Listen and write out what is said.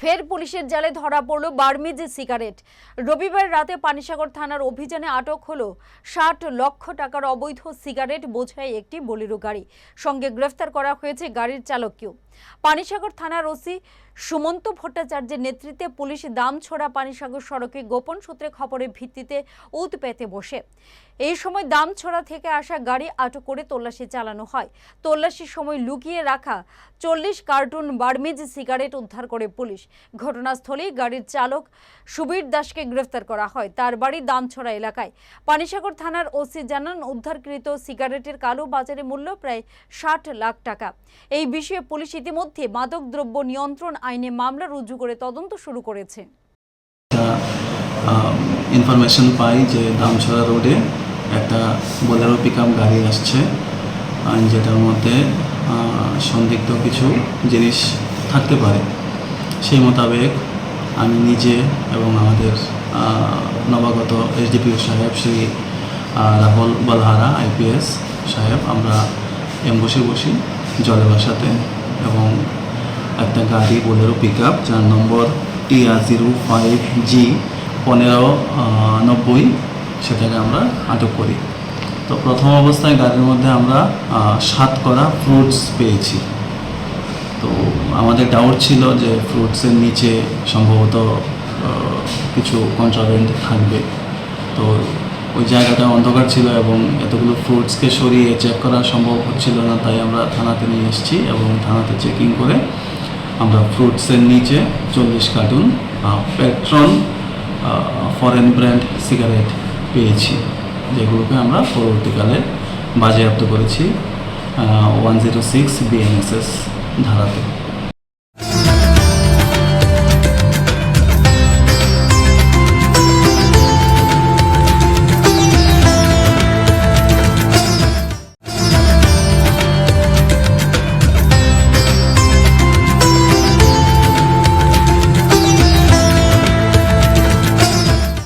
ফের পুলিশের জালে ধরা পড়ল বার্মিজ সিগারেট। রবিবার রাতে পানিসাগর থানার অভিযানে আটক হলো ষাট লক্ষ টাকার অবৈধ সিগারেট, বোঝাই একটি বলিরো গাড়ি। সঙ্গে গ্রেফতার করা হয়েছে গাড়ির চালককেও। পানিসাগর থানার ওসি সুমন্ত ভট্টাচার্যের নেতৃত্বে পুলিশ দামছড়া পানিসাগর সড়কে গোপন সূত্রে খবরের ভিত্তিতে উত পেতে বসে। এই সময় দামছড়া থেকে আসা গাড়ি আটক করে তল্লাশি চালানো হয়। তল্লাশির সময় লুকিয়ে রাখা চল্লিশ কার্টুন বার্মিজ সিগারেট উদ্ধার করে পুলিশ। ঘটনাস্থলেই গাড়ির চালক সুবীর দাসকে গ্রেফতার করা হয়। তার বাড়ি দামছড়া এলাকায়। পানিসাগর থানার ওসি জানান, উদ্ধারকৃত সিগারেটের কালো বাজারে মূল্য প্রায় ষাট লাখ টাকা। এই বিষয়ে পুলিশ ইতিমধ্যে মাদক দ্রব্য নিয়ন্ত্রণ আইনে মামলা রুজু করে তদন্ত শুরু করেছে। ইনফরমেশন পাই যে দামছড়া রোডে একটা বোলেরো পিক গাড়ি আসছে। যেটার মধ্যে সন্দিগ্ধ কিছু জিনিস থাকতে পারে। সেই মোতাবেক আমি নিজে এবং আমাদের নবাগত এসডিপিও সাহেব শ্রী রাহুল বলহারা আইপিএস সাহেব আমরা এম্বসে বসি জলে বাসাতে এবং একটা গাড়ি বোলেরো পিক আপ যার নম্বর টিআর জিরো ফাইভ জি পনেরো নব্বই, সেটাকে আমরা আটক করি। তো প্রথম অবস্থায় গাড়ির মধ্যে আমরা সাত করা ফ্রুটস পেয়েছি। তো আমাদের ডাউট ছিল যে ফ্রুটসের নিচে সম্ভবত কিছু কন্ট্রাবেন্ড থাকবে। তো ওই জায়গাটা অন্ধকার ছিল এবং এতগুলো ফ্রুটসকে সরিয়ে চেক করা সম্ভব হচ্ছিল না, তাই আমরা থানাতে নিয়ে এসেছি এবং থানাতে চেকিং করে আমরা ফ্রুটসের নিচে চল্লিশ কার্টুন পেট্রন ফরেন ব্র্যান্ড সিগারেট পেয়েছি, যেগুলোকে আমরা পরবর্তীকালে বাজেয়াপ্ত করেছি ওয়ান জিরো সিক্স বিএনএসএস ধারাতে।